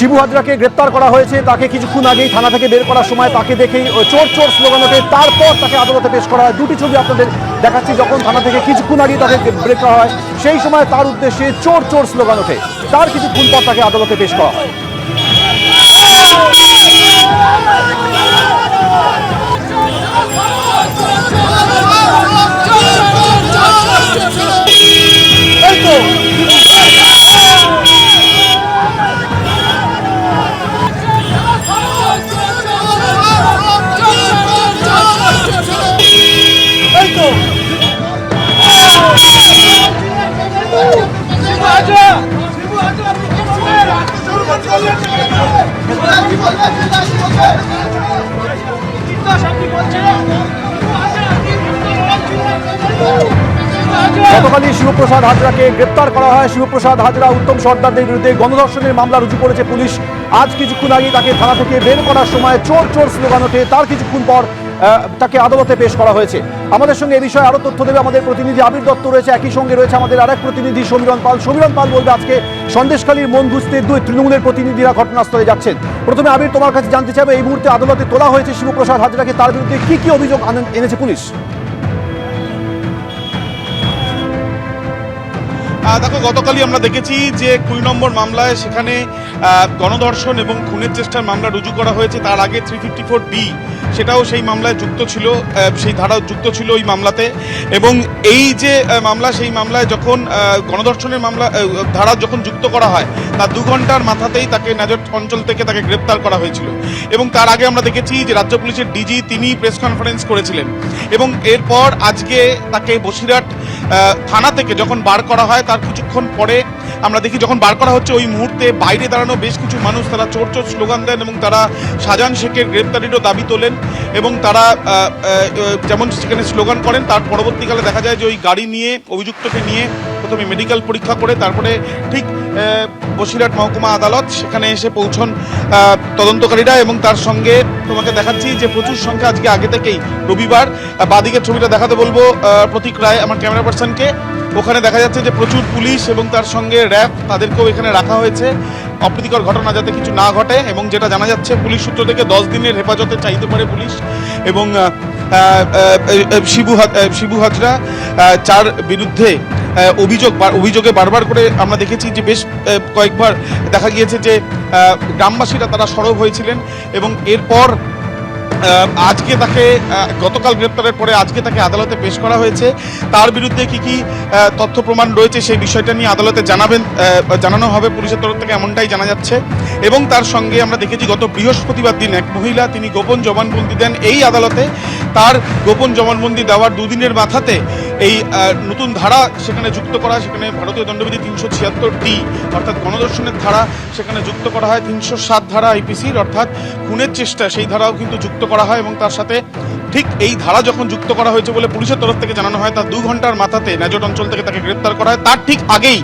শিবু হাজরাকে গ্রেপ্তার করা হয়েছে। তাকে কিছুক্ষণ আগেই থানা থেকে বের করার সময় তাকে দেখেই চোর চোর স্লোগান ওঠে। তারপর তাকে আদালতে পেশ করা হয়। দুটি ছবি আপনাদের দেখাচ্ছি যখন থানা থেকে কিছুক্ষণ আগেই তাকে বের করা হয়, সেই সময় তার উদ্দেশ্যে চোর চোর স্লোগান ওঠে। তার কিছুক্ষণ পর তাকে আদালতে পেশ করা হয়। গতকালই শিবপ্রসাদ হাজরাকে গ্রেপ্তার করা হয়। শিবপ্রসাদ হাজরা উত্তম সর্দারদের বিরুদ্ধে গণধর্ষণের মামলা রুজু করেছে পুলিশ। আজ কিছুক্ষণ আগে তাকে থানা থেকে বের করার সময় চোর চোর স্লোগান ওঠে। তার কিছুক্ষণ পর তাকে আদালতে পেশ করা হয়েছে। আমাদের সঙ্গে এ বিষয়ে আরও তথ্য দেবে আমাদের প্রতিনিধি আবির দত্ত রয়েছে। একই সঙ্গে রয়েছে আমাদের আরেক প্রতিনিধি সমীরণ পাল। সমীরণ পাল বলবে, আজকে সন্দেশখালীর মন বুঝতে দুই তৃণমূলের প্রতিনিধিরা ঘটনাস্থলে যাচ্ছেন। প্রথমে আবির, তোমার কাছে জানতে চাইবে, এই মুহূর্তে আদালতে তোলা হয়েছে শিবপ্রসাদ হাজরাকে। তার বিরুদ্ধে কি কি অভিযোগ এনেছে পুলিশ? দেখো, গতকালই আমরা দেখেছি যে কুড়ি নম্বর মামলায় সেখানে গণধর্ষণ এবং খুনের চেষ্টার মামলা রুজু করা হয়েছে। তার আগে থ্রি ফিফটি ফোর ডি সেটাও সেই মামলায় যুক্ত ছিল সেই ধারাও যুক্ত ছিল ওই মামলাতে। এবং এই যে মামলা, সেই মামলায় যখন গণধর্ষণের মামলা ধারা যখন যুক্ত করা হয়, তার দু ঘণ্টার মাথাতেই তাকে নাজট অঞ্চল থেকে তাকে গ্রেপ্তার করা হয়েছিল। এবং তার আগে আমরা দেখেছি যে রাজ্য পুলিশের ডিজি তিনি প্রেস কনফারেন্স করেছিলেন। এবং এরপর আজকে তাকে বসিরহাট থানা থেকে যখন বার করা হয়, তার কিছুক্ষণ পরে আমরা দেখি যখন বার করা হচ্ছে, ওই মুহূর্তে বাইরে দাঁড়ানো বেশ কিছু মানুষ, তারা চোর চোর স্লোগান দেন এবং তারা শাহজাহান শেখের গ্রেপ্তারিরও দাবি তোলেন এবং তারা যেমন সেখানে স্লোগান করেন, তার পরবর্তীকালে দেখা যায় যে ওই গাড়ি নিয়ে, অভিযুক্তকে নিয়ে প্রথমে মেডিকেল পরীক্ষা করে তারপরে ঠিক বসিরহাট মহকুমা আদালত সেখানে এসে পৌঁছন তদন্তকারীরা এবং তার সঙ্গে তোমাকে দেখাচ্ছি যে প্রচুর সংখ্যা আজকে আগে থেকেই রবিবার। বাদিকের ছবিটা দেখাতে বলব প্রতীক রায় আমার ক্যামেরা পার্সনকে। ওখানে দেখা যাচ্ছে যে প্রচুর পুলিশ এবং তার সঙ্গে র্যাব তাদেরকেও এখানে রাখা হয়েছে। অপ্রীতিকর ঘটনা যাতে কিছু না ঘটে এবং যেটা জানা যাচ্ছে পুলিশ সূত্র থেকে দশ দিনের হেফাজতে চাইতে পারে পুলিশ এবং শিবু শিবু হাজরা চার বিরুদ্ধে অভিযোগ অভিযোগে বারবার করে আমরা দেখেছি যে বেশ কয়েকবার দেখা গিয়েছে যে গ্রামবাসীরা তারা সরব হয়েছিলেন এবং এরপর আজকে তাকে গতকাল গ্রেপ্তারের পরে আজকে তাকে আদালতে পেশ করা হয়েছে। তার বিরুদ্ধে কি কি তথ্য প্রমাণ রয়েছে সেই বিষয়টা নিয়ে আদালতে জানাবেন জানানো হবে পুলিশের তরফ থেকে এমনটাই জানা যাচ্ছে। এবং তার সঙ্গে আমরা দেখেছি গত বৃহস্পতিবার দিন এক মহিলা, তিনি গোপন জবানবন্দি দেন এই আদালতে। তার গোপন জবানবন্দি দেওয়ার দুদিনের মাথাতে এই নতুন ধারা সেখানে যুক্ত করা। সেখানে ভারতীয় দণ্ডবিধি তিনশো ছিয়াত্তর ডি অর্থাৎ গণদর্শনের ধারা সেখানে যুক্ত করা হয়। তিনশো সাত ধারা আইপিসির, অর্থাৎ খুনের চেষ্টা, সেই ধারাও কিন্তু যুক্ত করা হয় এবং তার সাথে ঠিক এই ধারা যখন যুক্ত করা হয়েছে বলে পুলিশের তরফ থেকে জানানো হয়, তার দু ঘণ্টার মাথাতে নাজট অঞ্চল থেকে তাকে গ্রেপ্তার করা হয়। তার ঠিক আগেই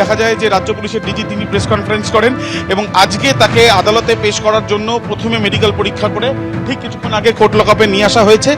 দেখা যায় যে রাজ্য পুলিশের ডিজি তিনি প্রেস কনফারেন্স করেন এবং আজকে তাকে আদালতে পেশ করার জন্য প্রথমে মেডিকেল পরীক্ষা করে ঠিক কিছুক্ষণ আগে কোর্ট লকআপে নিয়ে আসা হয়েছে।